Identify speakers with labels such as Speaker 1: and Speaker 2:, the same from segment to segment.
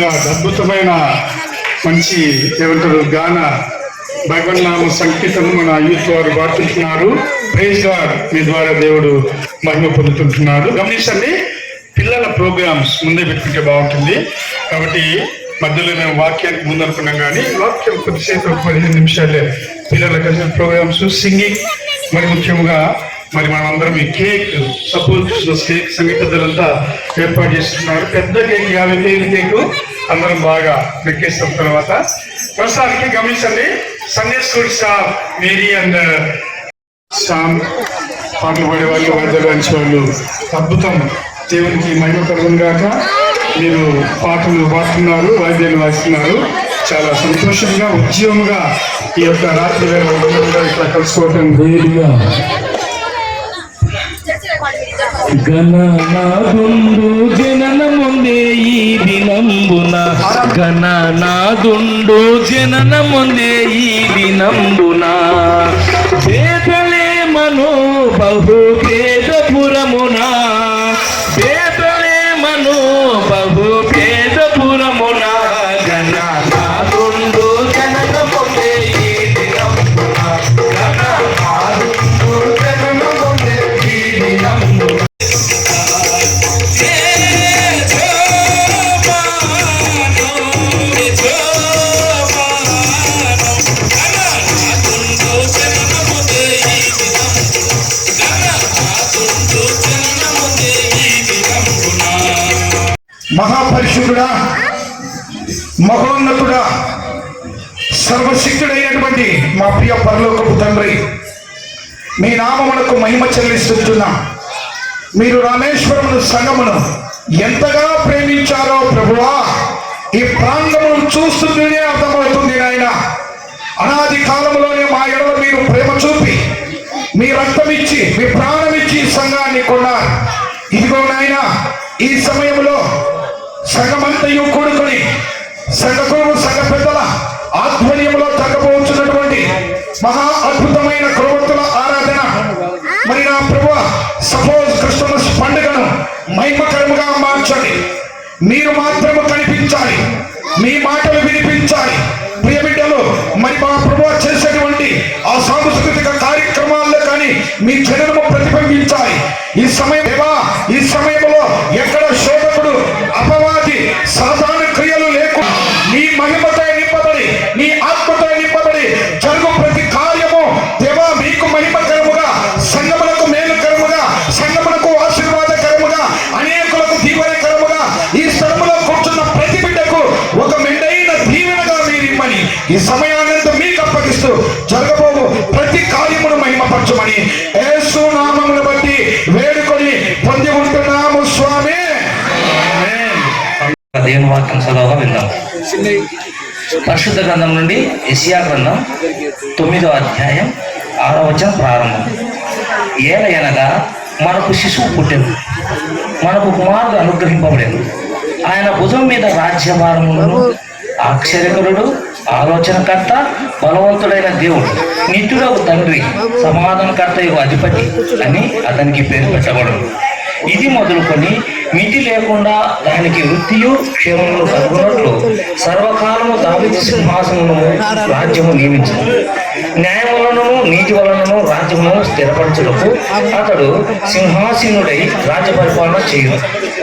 Speaker 1: గా అద్భుతమైన మంచి ఏమంటారు గాన భగవన్నామ సంకీర్తన మన యూత్ వారు పాడుతుంటున్నారు. ప్రైజ్ గాడ్ మీ ద్వారా దేవుడు మహిమ పొందుతుంటున్నారు గమనించండి పిల్లల ప్రోగ్రామ్స్ ముందే పెట్టుకుంటే బాగుంటుంది. కాబట్టి మధ్యలో నేను వాక్యానికి ముందు అనుకున్నాం కానీ వాక్యం కొద్దిసేపు పదిహేను నిమిషాలే పిల్లల కలిసిన ప్రోగ్రామ్స్ సింగింగ్ మరి ముఖ్యంగా మరి మనమందరం ఈ కేక్ సపోజ్ కేక్ సంగీతంతా ఏర్పాటు చేస్తున్నారు. పెద్ద కేక్ యాభై కేజీ కేక్. అందరం బాగా లెక్కేస్తాం తర్వాత. ప్రస్తుతానికి గమనించండి Sunday school sir Mary and Sam పాటలు పాడే వాళ్ళు వాయిద్యాలు వాళ్ళు. అద్భుతం. దేవునికి మహిమ కలుగును గాక. మీరు పాటలు పాడుతున్నారు వాయిద్యాలు వాయిస్తున్నారు. చాలా సంతోషంగా ఉద్యమంగా ఈ యొక్క రాత్రి వేళ ఇట్లా కలుసుకోవటం. వేరుగా
Speaker 2: గణనాదుండు జననముందే ఈ దినంబున గణనాదుండు జననముందే ఈ దినంబున చేతలే మనో బహు పేదపురమునా
Speaker 3: మీ నామమునకు మహిమ చెల్లిస్తున్నా మీరు రామేశ్వరమును సంగమును ఎంతగా ప్రేమించారో ప్రభువా ఈ ప్రాంతమును చూస్తుంటేనే అర్థమవుతుంది నాయన. అనాది కాలంలోనే మా ఎడల మీరు ప్రేమ చూపి మీ రక్తం ఇచ్చి మీ ప్రాణం ఇచ్చి ఈ సంఘాన్ని కొన్నారు. ఇదిగో నాయన ఈ సమయంలో సంఘమంతయు కూడుకొని సంఘకులు సంఘ పెద్దల ఆధ్వర్యంలో తగ్గబోతున్నటువంటి మహా అద్భుతమైన క్రొవత్తుల ఆరాధన. మరి నా ప్రభు సపోజ్ క్రిస్టమస్ పండుగను మహిమకరముగా మార్చండి. మీరు మాత్రము కనిపించాలి. మీ మాటలు వినిపించాలి. ప్రియబిడ్డలు మరి మా ప్రభు చేసేటువంటి ఆ సాంస్కృతిక కార్యక్రమాల్లో కానీ మీ జనము ప్రతిబింబించాలి. ఈ సమయం ఈ సమయంలో ఎక్కడ శోధకుడు అపవాది సాధారణ ఈ సమయానంతా మీకు అప్పగిస్తూ జరగబోవు ప్రతి కార్యమును మహిమపరచమని యేసు నామమును బట్టి వేడుకొని పొంది ఉంటున్నాము స్వామి.
Speaker 4: దేవుని వాక్యం చదవగా విందాం. పరిశుద్ధ గ్రంథం నుండి ఎసియా గ్రంథం తొమ్మిదో అధ్యాయం ఆరో వచనం ప్రారంభం. ఏలయనగా మనకు శిశువు పుట్టెను. మనకు కుమారుడు అనుగ్రహింపబడేను. ఆయన భుజం మీద రాజ్యభారములను ఆశ్చర్యకరుడు ఆలోచనకర్త బలవంతుడైన దేవుడు నిత్యుడకు తండ్రి సమాధానకర్త యొక్క అధిపతి అని అతనికి పేరు పెట్టబడు ఇది మొదలుకొని మితి లేకుండా దానికి వృత్తియు క్షేమములు కనుగొన్నట్లు సర్వకాలం సింహాసనము రాజ్యము నియమించింది. న్యాయం వలనము నీతి వలనను రాజ్యమును స్థిరపరచుటకు అతడు సింహాసీనుడై రాజ్య పరిపాలన చేయను.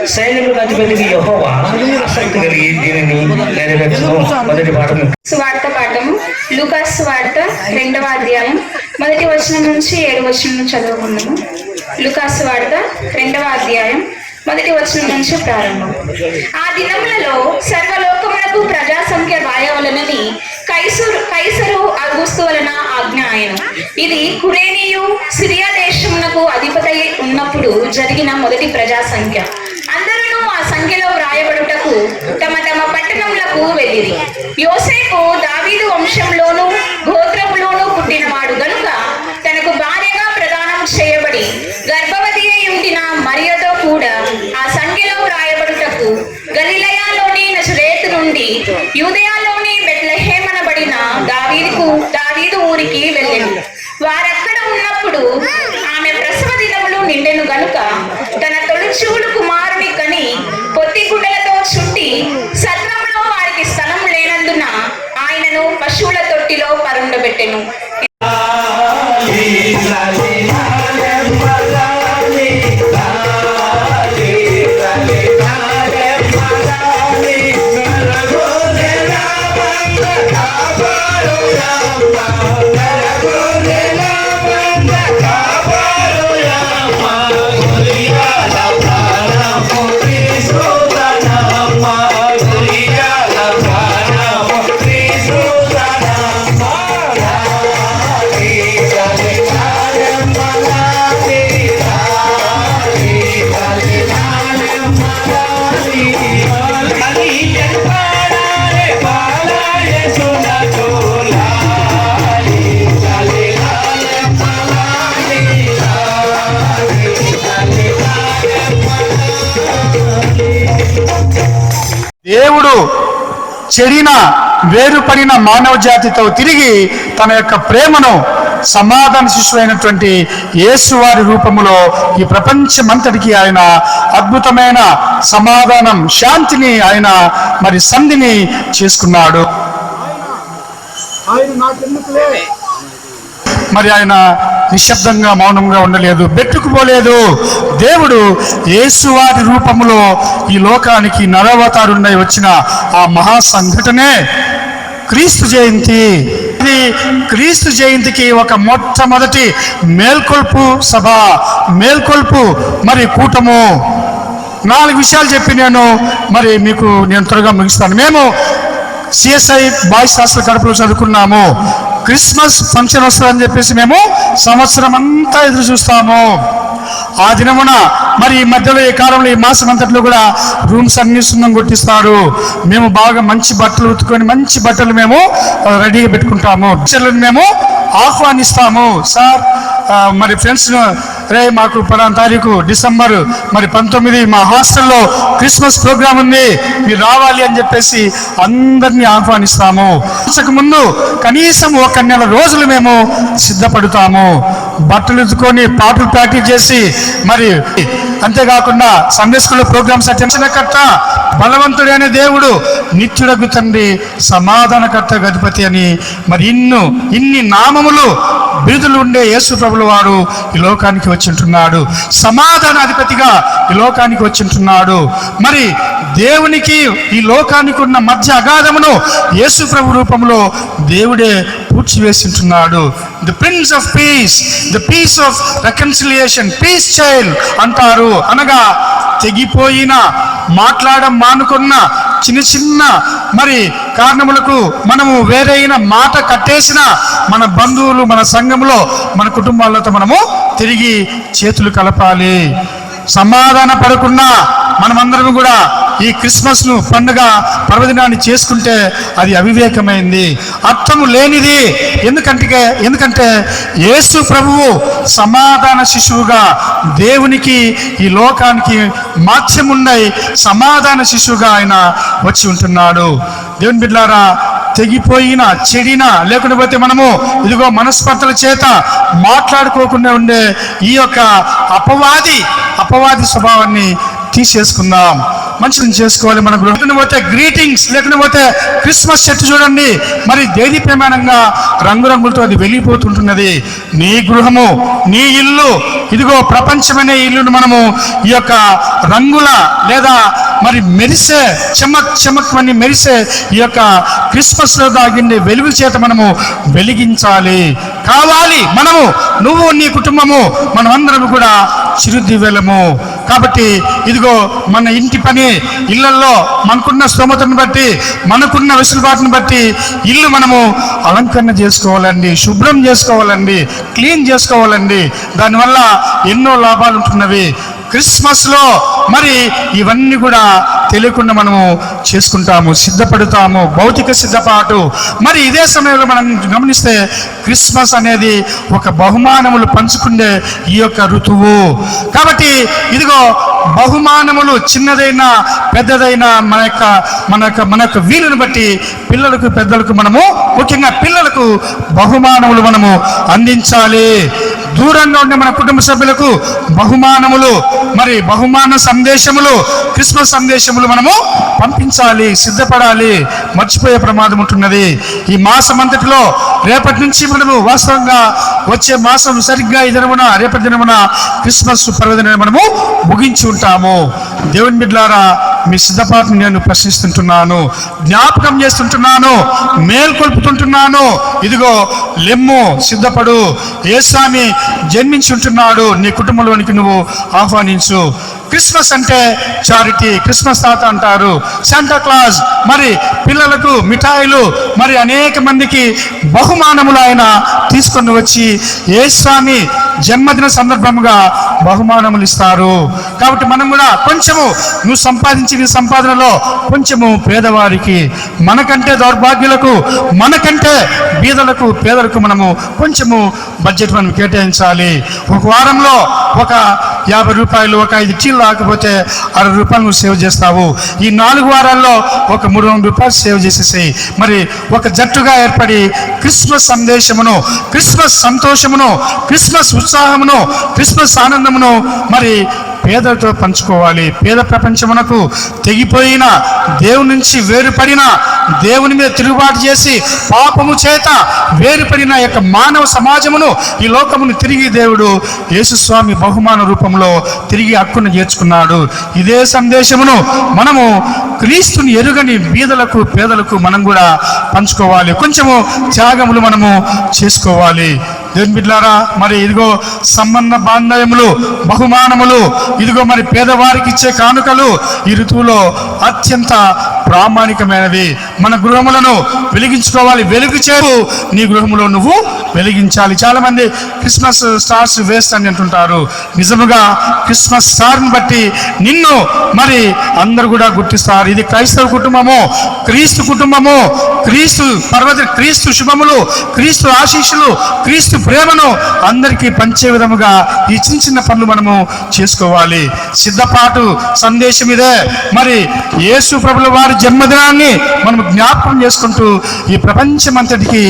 Speaker 4: సైనికులకు అధిపతికి యెహోవా ఆసక్తి కలిగి దీనిని నెరవేర్చను. మొదటి పాఠం
Speaker 5: స్వార్థ పాఠము లూకాస్ సువార్త రెండవ అధ్యాయం. మొదటి వచనం నుంచి ఏడు వచనం చదువుకున్నాము లూకాస్ వార్త రెండవ అధ్యాయం. మొదటి వచనం నుంచి ప్రారంభం. ఆ దినములలో సర్వలోకమునకు ప్రజా సంఖ్య రాయవలనని కైసరు కైసరు అగుస్తు వలన ఆజ్ఞ ఆయన. ఇది కురేనియు సిరియా దేశమునకు అధిపతి ఉన్నప్పుడు జరిగిన మొదటి ప్రజా సంఖ్య అందరూ ఆ సంఖ్యలో వ్రాయబడుటకు తమ తమ పట్టణములకు వెళ్ళిరి. యోసేపు దావీదు వంశంలోనూ
Speaker 1: చెడిన వేరుపడిన మానవ జాతితో తిరిగి తన యొక్క ప్రేమను సమాధాన శిశువైనటువంటి యేసువారి రూపములో ఈ ప్రపంచమంతటికి ఆయన అద్భుతమైన సమాధానం శాంతిని ఆయన మరి సంధిని చేసుకున్నాడు. మరి ఆయన నిశ్శబ్దంగా మౌనంగా ఉండలేదు పెట్టుకుపోలేదు. దేవుడు యేసువారి రూపంలో ఈ లోకానికి నరవతారుండై వచ్చిన ఆ మహా సంఘటనే క్రీస్తు జయంతి. ఇది క్రీస్తు జయంతికి ఒక మొట్టమొదటి మేల్కొల్పు సభ మేల్కొల్పు మరి కూటము. నాలుగు విషయాలు చెప్పి నేను మరి మీకు నేను త్వరగా ముగిస్తాను. మేము సిఎస్ఐ బాయ్స్ హాస్టల్ కడపలో చదువుకున్నాము. క్రిస్మస్ ఫంక్షన్ వస్తుందని చెప్పేసి మేము సంవత్సరం అంతా ఎదురు చూస్తాము. ఆ దినమున మరి ఈ మధ్యలో ఈ కాలంలో ఈ మాసం అంతట్లో కూడా రూమ్స్ అన్ని సున్నం కొట్టిస్తారు. మేము బాగా మంచి బట్టలు ఉతుకొని మంచి బట్టలు మేము రెడీగా పెట్టుకుంటాము. టీచర్లను మేము ఆహ్వానిస్తాము. సార్ మరి ఫ్రెండ్స్ రే మాకు పలానా తారీఖు డిసెంబర్ మరి పంతొమ్మిది మా హాస్టల్లో క్రిస్మస్ ప్రోగ్రామ్ ఉంది మీరు రావాలి అని చెప్పేసి అందరినీ ఆహ్వానిస్తాము. అంతకు ముందు కనీసం ఒక నెల రోజులు మేము సిద్ధపడతాము. బట్టలు ఎత్తుకొని పాటలు ప్రాక్టీస్ చేసి మరి అంతేకాకుండా సండే స్కూల్ ప్రోగ్రామ్స్ అటెన్షన్ కట్ట బలవంతుడైన దేవుడు నిత్యుడగు తండ్రి సమాధానకర్త గణపతి అని మరి ఇన్ను ఇన్ని నామములు బీదులు ఉండే యేసు ప్రభుల వారు ఈ లోకానికి వచ్చింటున్నాడు. సమాధానాధిపతిగా ఈ లోకానికి వచ్చింటున్నాడు. మరి దేవునికి ఈ లోకానికి ఉన్న మధ్య అగాధమును యేసు ప్రభు రూపంలో దేవుడే పూడ్చివేసింటున్నాడు. The prince of peace the peace of reconciliation peace child అంటారు. అనగా తెగిపోయిన మాట్లాడడం మానుకున్న చిన్న చిన్న మరి కారణములకు మనము వేరైన మాట కట్టేసిన మన బంధువులు మన సంఘంలో మన కుటుంబాలతో మనము తిరిగి చేతులు కలపాలి. సమాధాన పడకుండా మనమందరం కూడా ఈ క్రిస్మస్ను పండుగ పర్వదినాన్ని చేసుకుంటే అది అవివేకమైంది. అర్థము లేనిది. ఎందుకంటే ఎందుకంటే యేసు ప్రభువు సమాధాన శిశువుగా దేవునికి ఈ లోకానికి మాత్యమున్నై సమాధాన శిశువుగా ఆయన వచ్చి ఉంటున్నాడు. దేవుని బిడ్డారా తెగిపోయిన చెడిన లేకుండా పోతే మనము ఇదిగో మనస్పర్ధల చేత మాట్లాడుకోకుండా ఉండే ఈ యొక్క అపవాది అపవాది స్వభావాన్ని తీసేసుకుందాం. మంచిని చేసుకోవాలి మన గృహం. పోతే గ్రీటింగ్స్ లేకపోతే క్రిస్మస్ చెట్టు చూడండి. మరి దేదీ ప్రమాణంగా రంగురంగులతో అది వెళ్ళిపోతుంటున్నది నీ గృహము నీ ఇల్లు. ఇదిగో ప్రపంచమనే ఇల్లును మనము ఈ యొక్క రంగుల లేదా మరి మెరిసే చెమక్ చెమక్ అని మెరిసే ఈ యొక్క క్రిస్మస్లో దాగిండే వెలుగు చేత మనము వెలిగించాలి. కావాలి మనము నువ్వు నీ కుటుంబము మనమందరం కూడా చిరుదివ్యలము కాబట్టి ఇదిగో మన ఇంటి పని ఇళ్ళలో మనకున్న స్తోమతను బట్టి మనకున్న వెసులుబాటును బట్టి ఇల్లు మనము అలంకరణ చేసుకోవాలండి శుభ్రం చేసుకోవాలండి క్లీన్ చేసుకోవాలండి. దానివల్ల ఎన్నో లాభాలు ఉంటున్నవి క్రిస్మస్లో మరి ఇవన్నీ కూడా తెలియకుండా మనము చేసుకుంటాము సిద్ధపడతాము భౌతిక సిద్ధపాటు. మరి ఇదే సమయంలో మనం గమనిస్తే క్రిస్మస్ అనేది ఒక బహుమానములు పంచుకునే ఈ యొక్క ఋతువు. కాబట్టి ఇదిగో బహుమానములు చిన్నదైనా పెద్దదైనా మన యొక్క మన యొక్క మన యొక్క వీలుని బట్టి పిల్లలకు పెద్దలకు మనము ముఖ్యంగా పిల్లలకు బహుమానములు మనము అందించాలి. దూరంగా ఉండే మన కుటుంబ సభ్యులకు బహుమానములు మరి బహుమాన సందేశములు క్రిస్మస్ సందేశములు మనము పంపించాలి సిద్ధపడాలి. మర్చిపోయే ప్రమాదం ఉంటున్నది. ఈ మాసం అంతటిలో రేపటి నుంచి మనము వాస్తవంగా వచ్చే మాసం సరిగ్గా ఈ దినమున రేపటి దినమున క్రిస్మస్ పర్వదిన మనము ముగించి ఉంటాము. దేవుని బిడ్లారా మీ సిద్ధపాటును నేను ప్రశ్నిస్తుంటున్నాను జ్ఞాపకం చేస్తుంటున్నాను మేల్కొల్పుతుంటున్నాను ఇదిగో లెమ్ము సిద్ధపడు. ఏ స్వామి జన్మించుంటున్నాడు. నీ కుటుంబంలోనికి నువ్వు ఆహ్వానించు. క్రిస్మస్ అంటే చారిటీ క్రిస్మస్ తాత అంటారు. శాంటా క్లాజ్ మరి పిల్లలకు మిఠాయిలు మరి అనేక మందికి బహుమానములు ఆయన తీసుకొని వచ్చి ఏ స్వామి జన్మదిన సందర్భముగా బహుమానములు ఇస్తారు. కాబట్టి మనం కూడా కొంచెము నువ్వు సంపాదించిన సంపాదనలో కొంచెము పేదవారికి మనకంటే దౌర్భాగ్యులకు మనకంటే బీదలకు పేదలకు మనము కొంచెము బడ్జెట్ మనం కేటాయించాలి. ఒక వారంలో ఒక యాభై రూపాయలు ఒక ఐదు టీలు రాకపోతే అరవై రూపాయలు నువ్వు సేవ్ చేస్తావు. ఈ నాలుగు వారాల్లో ఒక మూడు వందల రూపాయలు సేవ్ చేసేసాయి. మరి ఒక జట్టుగా ఏర్పడి క్రిస్మస్ సందేశమును క్రిస్మస్ సంతోషమును క్రిస్మస్ ఉత్సాహమును క్రిస్మస్ ఆనందమును మరి పేదలతో పంచుకోవాలి. పేద ప్రపంచమునకు తెగిపోయిన దేవుని నుంచి వేరుపడిన దేవుని మీద తిరుగుబాటు చేసి పాపము చేత వేరుపడిన యొక్క మానవ సమాజమును ఈ లోకమును తిరిగి దేవుడు యేసుస్వామి బహుమాన రూపంలో తిరిగి హక్కును చేర్చుకున్నాడు. ఇదే సందేశమును మనము క్రీస్తుని ఎరుగని బీదలకు పేదలకు మనం కూడా పంచుకోవాలి. కొంచెము త్యాగములు మనము చేసుకోవాలి. దేవుని బిడ్డారా మరి ఇదిగో సంబంధ బాంధవ్యములు బహుమానములు ఇదిగో మరి పేదవారికి ఇచ్చే కానుకలు ఈ ఋతువులో అత్యంత ప్రామాణికమైనవి. మన గృహములను వెలిగించుకోవాలి. వెలుగు చేరు నీ గృహములో నువ్వు వెలిగించాలి. చాలా మంది క్రిస్మస్ స్టార్స్ వేస్ట్ అని అంటుంటారు. నిజముగా క్రిస్మస్ స్టార్ని బట్టి నిన్ను మరి అందరు కూడా గుర్తిస్తారు. ఇది క్రైస్తవ కుటుంబము క్రీస్తు కుటుంబము క్రీస్తు పర్వత క్రీస్తు శుభములు క్రీస్తు ఆశీస్సులు క్రీస్తు ప్రేమను అందరికీ పంచే విధముగా ఈ చిన్న చిన్న పనులు మనము చేసుకోవాలి. సిద్ధపాటు సందేశం ఇదే. మరి యేసు ప్రభుల వారు జన్మదినాన్ని మనం జ్ఞాపకం చేసుకుంటూ ఈ ప్రపంచమంతటికి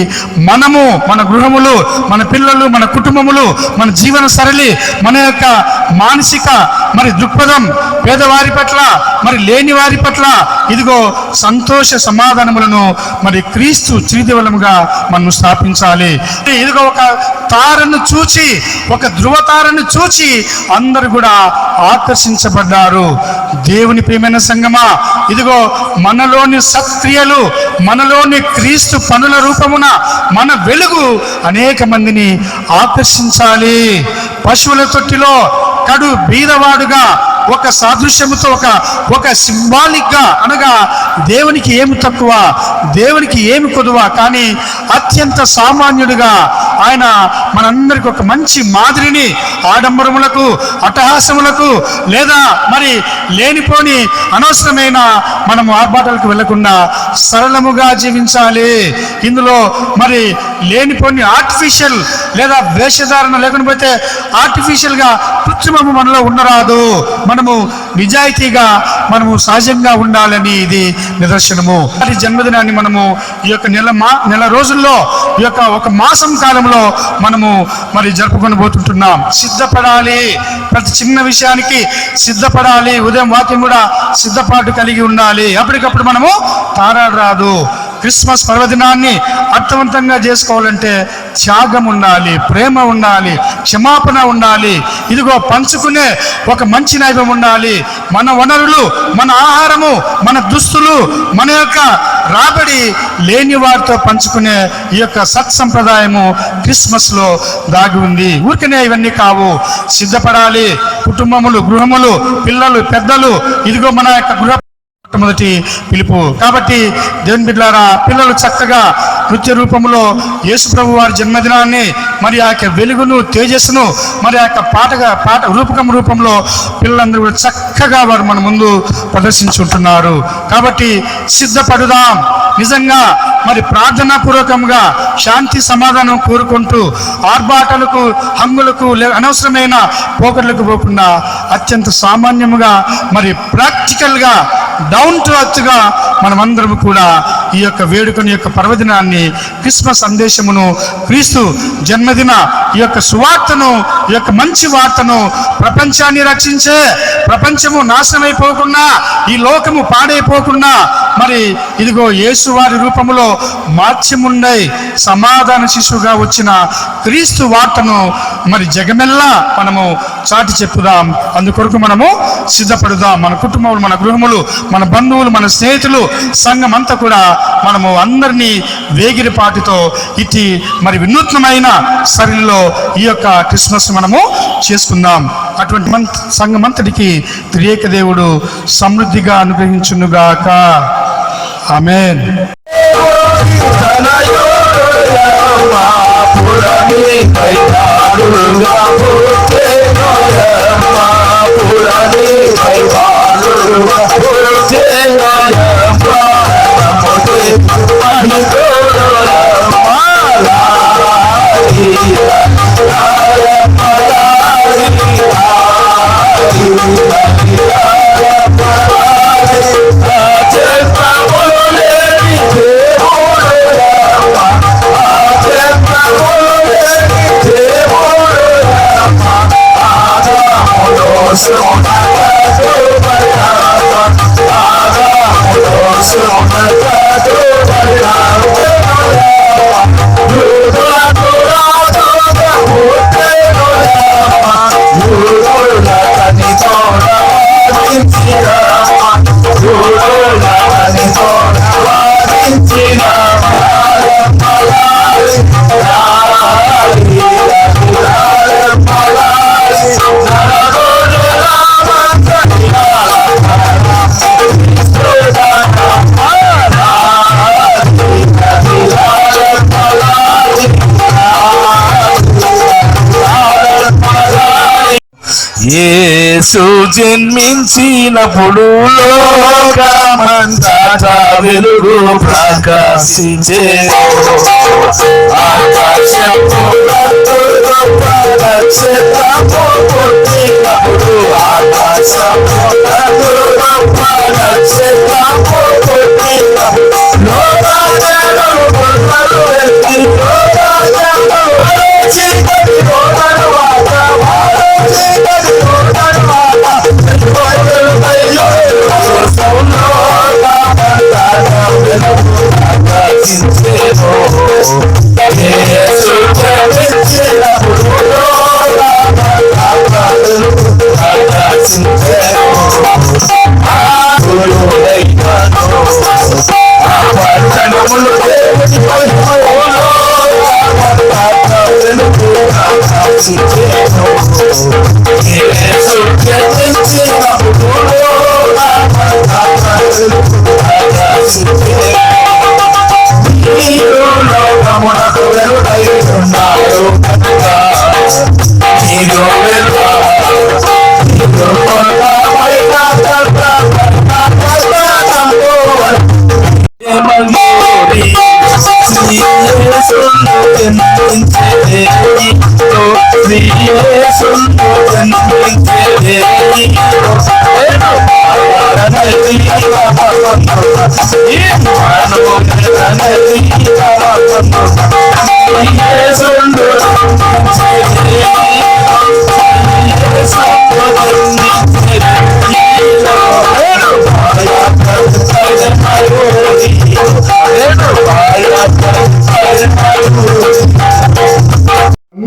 Speaker 1: మనము మన గృహములు మన పిల్లలు మన కుటుంబములు మన జీవన సరళి మన యొక్క మానసిక మరి దృక్పథం పేదవారి పట్ల మరి లేని వారి పట్ల ఇదిగో సంతోష సమాధానములను మరి క్రీస్తు చిరుదివలముగా మనం స్థాపించాలి. ఇదిగో ఒక తారను చూచి ఒక ధృవతారను చూచి అందరు కూడా ఆకర్షించబడ్డారు. దేవుని ప్రియమైన సంగమా ఇదిగో మనలోని సత్క్రియలు మనలోని క్రీస్తు పనుల రూపమున మన వెలుగు అనేక మందిని ఆకర్షించాలి. పశువుల తొట్టిలో కడు బీదవాడుగా ఒక సాదృశ్యముతో ఒక ఒక సింబాలిక్గా అనగా దేవునికి ఏమి తక్కువ దేవునికి ఏమి కొదువ కానీ అత్యంత సామాన్యుడిగా ఆయన మనందరికి ఒక మంచి మాదిరిని ఆడంబరములకు అట్టహాసములకు లేదా మరి లేనిపోని అనవసరమైన మనము ఆర్భాటాలకు వెళ్ళకుండా సరళముగా జీవించాలి. ఇందులో మరి లేనిపోని ఆర్టిఫిషియల్ లేదా వేషధారణ లేకపోతే ఆర్టిఫిషియల్గా కృత్రిమము మనలో ఉండరాదు. మన మనము నిజాయితీగా మనము సహజంగా ఉండాలని ఇది నిదర్శనము. వారి జన్మదినాన్ని మనము ఈ యొక్క నెల మా నెల రోజుల్లో ఈ యొక్క ఒక మాసం కాలంలో మనము మరి జరుపుకొని పోతుంటున్నాం. సిద్ధపడాలి. ప్రతి చిన్న విషయానికి సిద్ధపడాలి. ఉదయం వాక్యం కూడా సిద్ధపాటు కలిగి ఉండాలి. అప్పటికప్పుడు మనము తారాడు రాదు. క్రిస్మస్ పర్వదినాన్ని అర్థవంతంగా చేసుకోవాలంటే త్యాగం ఉండాలి ప్రేమ ఉండాలి క్షమాపణ ఉండాలి. ఇదిగో పంచుకునే ఒక మంచి నైవం ఉండాలి. మన వనరులు మన ఆహారము మన దుస్తులు మన యొక్క రాబడి లేని వారితో పంచుకునే ఈ యొక్క సత్సంప్రదాయము క్రిస్మస్లో దాగి ఉంది. ఊరికనే ఇవన్నీ కావు. సిద్ధపడాలి. కుటుంబములు గృహములు పిల్లలు పెద్దలు ఇదిగో మన యొక్క గృహ మొట్టమొదటి పిలుపు. కాబట్టి దేవుని బిడ్లారా పిల్లలు చక్కగా నృత్య రూపంలో యేసుప్రభు వారి జన్మదినాన్ని మరి ఆ యొక్క వెలుగును తేజస్సును మరి ఆ యొక్క పాటగా పాట రూపకం రూపంలో పిల్లలందరూ కూడా చక్కగా వారు మన ముందు ప్రదర్శించుంటున్నారు. కాబట్టి సిద్ధపడుదాం. నిజంగా మరి ప్రార్థనా పూర్వకంగా శాంతి సమాధానం కోరుకుంటూ ఆర్భాటలకు హంగులకు అనవసరమైన పోకట్లకు పోకుండా అత్యంత సామాన్యముగా మరి ప్రాక్టికల్గా డౌన్ టు అర్త్గా మనమందరం కూడా ఈ యొక్క వేడుకని యొక్క పర్వదినాన్ని క్రిస్మస్ సందేశమును క్రీస్తు జన్మదిన ఈ యొక్క సువార్తను ఈ యొక్క మంచి వార్తను ప్రపంచాన్ని రక్షించే ప్రపంచము నాశనమైపోకుండా ఈ లోకము పాడైపోకుండా మరి ఇదిగో యేసు వారి మార్చిముండై సమాధాన శిశువుగా వచ్చిన క్రీస్తు వార్తను మరి జగమెల్లా మనము చాటి చెప్పుదాం. అందుకొరకు మనము సిద్ధపడుదాం. మన కుటుంబములు మన గృహములు మన బంధువులు మన స్నేహితులు సంఘం అంతా కూడా మనము అందరినీ వేగిరిపాటితో ఇట్టి మరి వినూత్నమైన సరిలో ఈ యొక్క క్రిస్మస్ మనము చేసుకుందాం. అటువంటి మంత్ సంఘమంతటికి త్రియేక దేవుడు సమృద్ధిగా అనుగ్రహించునుగాక. ఆమెన్.
Speaker 2: புறமே கைதாடுங்க యేసు జన్మించినప్పుడు లోకమంతటా వెలుగు ప్రకాశించే. ఆకాశమునందు గొప్ప నక్షత్రము పుట్టినప్పుడు నక్షత్రము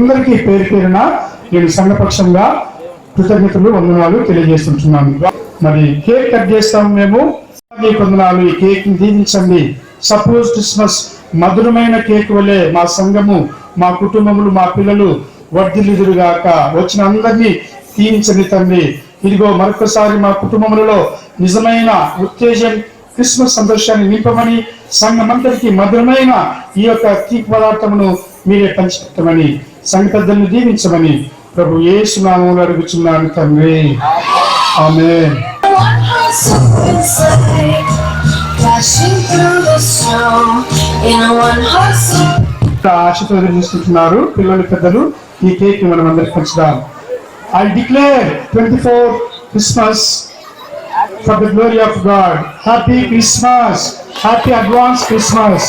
Speaker 1: అందరికీ పేరు పేరున నేను సంఘపక్షంగా కృతజ్ఞతలు వందనాలు తెలియజేస్తుంటున్నాను. మరి కేక్ కట్ చేస్తాం మేము. మీ వందనాలు ఈ కేక్ దీవించండి. సపోజ్ క్రిస్మస్ మధురమైన కేక్ వలె మా సంఘము మా కుటుంబములు మా పిల్లలు వర్ధిల్లుదురుగాక. వచ్చిన అందరినీ దీవించండి తండ్రి ఇదిగో మరొకసారి మా కుటుంబములలో నిజమైన ఉత్తేజం క్రిస్మస్ సంతోషాన్ని నింపమని సంఘమంతటికి మధురమైన ఈ యొక్క తీపి పదార్థమును మీరే పంచిపెట్టమని సంఘ దీవించమని ప్రభు ఏ సునామం అడుగుచున్నాను తండ్రి. ఆమె ఆశతో ఎదురుచూస్తున్నారు పిల్లలు పెద్దలు ఈ కేక్ని మనం అందరికి పంచుదాం. I declare twenty four Christmas for the glory of God happy Christmas happy advance Christmas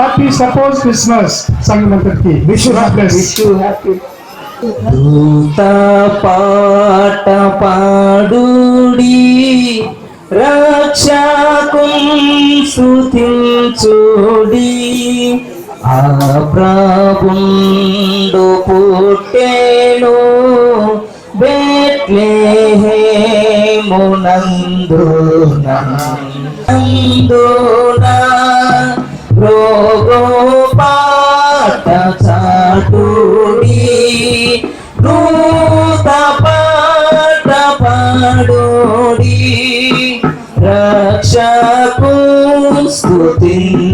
Speaker 1: happy suppose Christmas సంగమంతటికి wish wish happy
Speaker 6: దూత పాట పాడుడి రక్షకుం స్తుతించుడి ఆ ప్రభుండు పుట్టేను బెట్లెహేమునందున నందున రోగో పాట చాటుడి నూత పాట పాడోడి రక్షకు స్తుతించుడి